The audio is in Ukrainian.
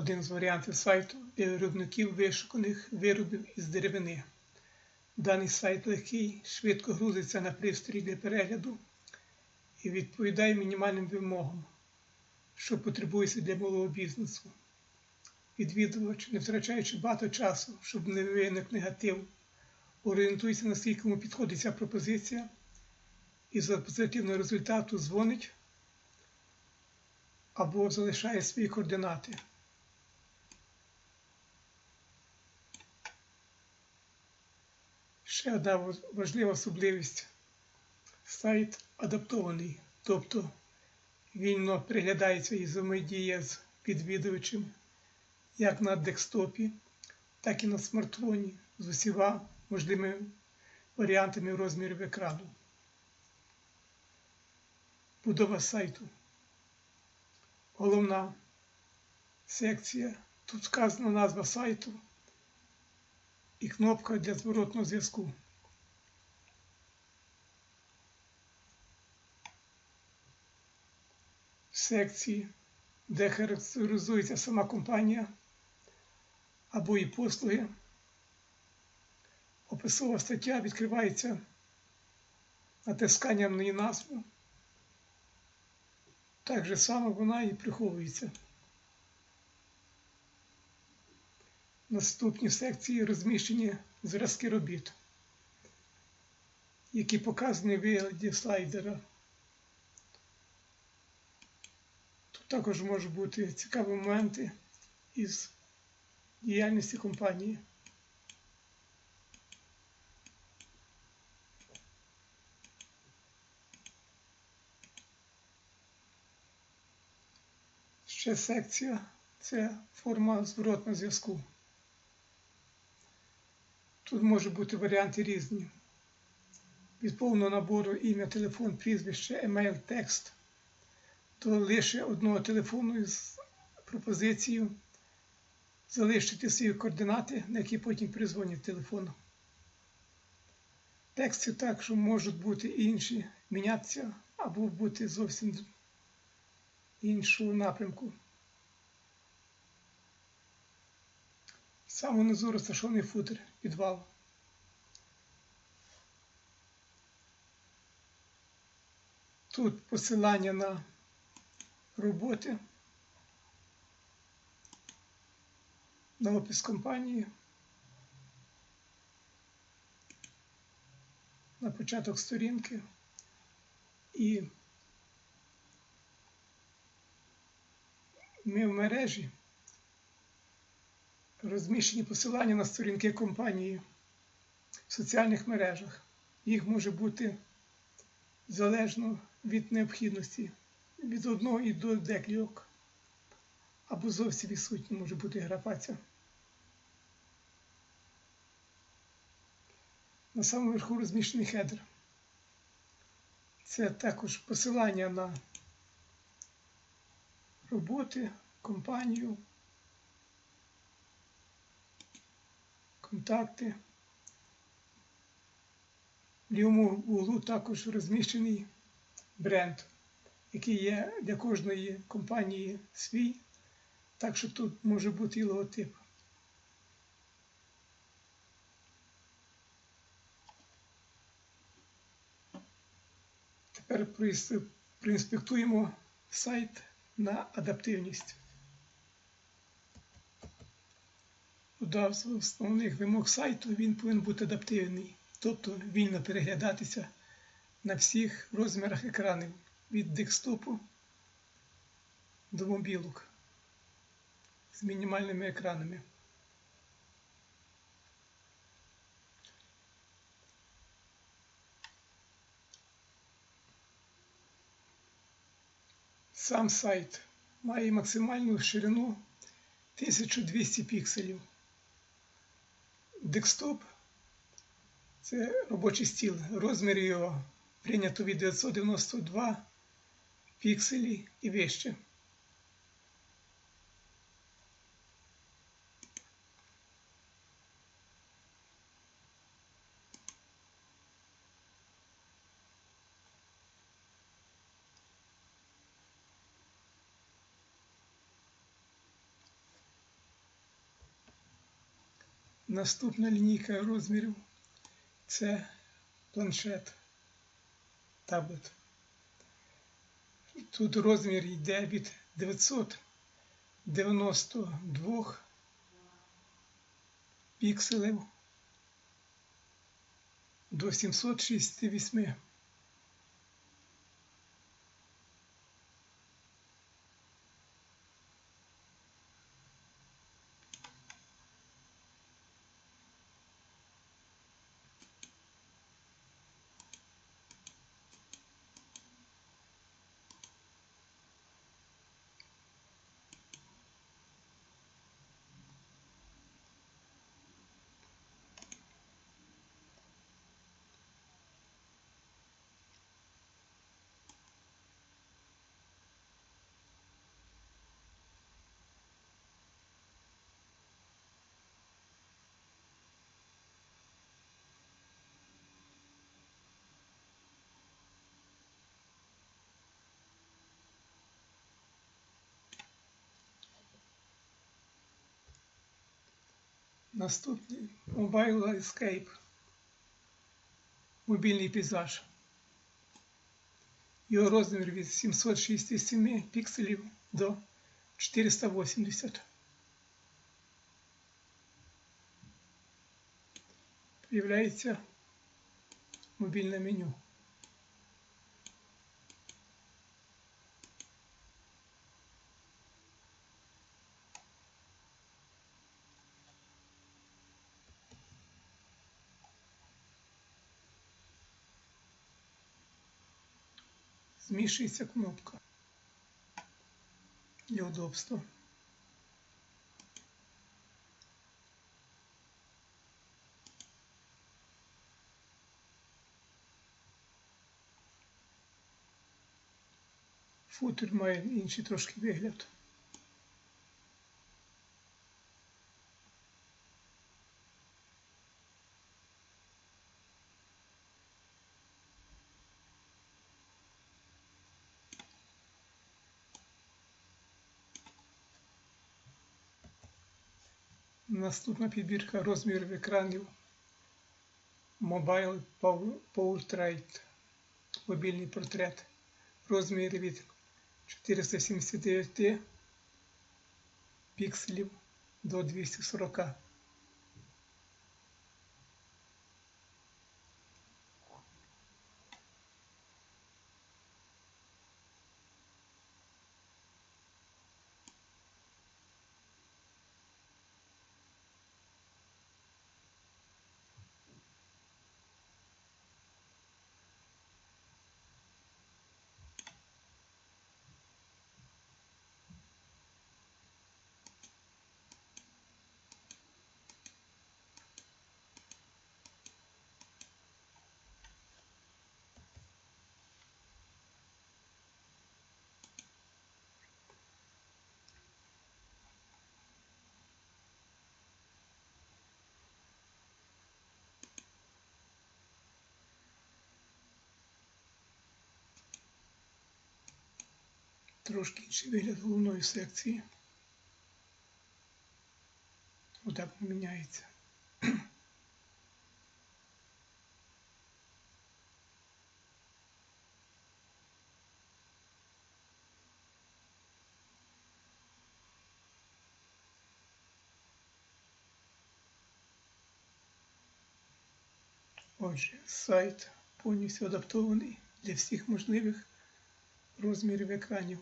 один з варіантів сайту для виробників вишуканих виробів із деревини. Даний сайт легкий, швидко грузиться на пристрій для перегляду і відповідає мінімальним вимогам, що потребується для малого бізнесу. Відвідувач, не втрачаючи багато часу, щоб не виник негатив, орієнтується, наскільки йому підходить ця пропозиція, і за позитивного результату дзвонить або залишає свої координати. Ще одна важлива особливість. Сайт адаптований, тобто вільно переглядається і взаємодіє з відвідувачем як на декстопі, так і на смартфоні з усіма можливими варіантами розмірів екрану. Будова сайту. Головна секція. Тут сказана назва сайту і кнопка для зворотного зв'язку. Секції, де характеризується сама компанія або її послуги. Описова стаття відкривається натисканням на її назву. Так же само вона і приховується. Наступні секції розміщені зразки робіт, які показані в вигляді слайдера. Тут також можуть бути цікаві моменти із діяльності компанії. Ще секція це форма зворотного зв'язку. Тут можуть бути варіанти різні. Від повного набору ім'я, телефон, прізвище, емейл, текст до лише одного телефону із пропозицією залишити свої координати, на які потім призвонять телефону. Тексти також можуть бути інші, мінятися або бути зовсім іншого напрямку. Саме внизу розташований футер, підвал. Тут посилання на роботи, на опис компанії, на початок сторінки. І ми в мережі розміщені посилання на сторінки компанії в соціальних мережах. Їх може бути залежно від необхідності від одного і до декількох. Або зовсім відсутні може бути графація. На самому верху розміщений хедер. Це також посилання на роботи, компанію, контакти. В лівому углу також розміщений бренд, який є для кожної компанії свій, так що тут може бути і логотип. Тепер проінспектуємо сайт на адаптивність. З основних вимог сайту він повинен бути адаптивний, тобто вільно переглядатися на всіх розмірах екранів від декстопу до мобілок з мінімальними екранами. Сам сайт має максимальну ширину 1200 пікселів. Декстоп це робочий стіл. Розмір його прийнято від 992 пікселі і вище. Наступна лінійка розмірів це планшет, таблет. Тут розмір йде від 992 пікселів до 768. Наступний Mobile Escape. Мобільний пейзаж. Його розмір від 767 пікселів до 480. Появляється мобільне меню. Змішується кнопка для удобства. Футер має інший трошки вигляд. Наступна підбірка розмірів екранів Mobile Portrait мобільний портрет Розмір від 479 пікселів до 240. Трошки інший вигляд головної секції. Отак міняється. Отже, сайт повністю адаптований для всіх можливих розмірів екранів.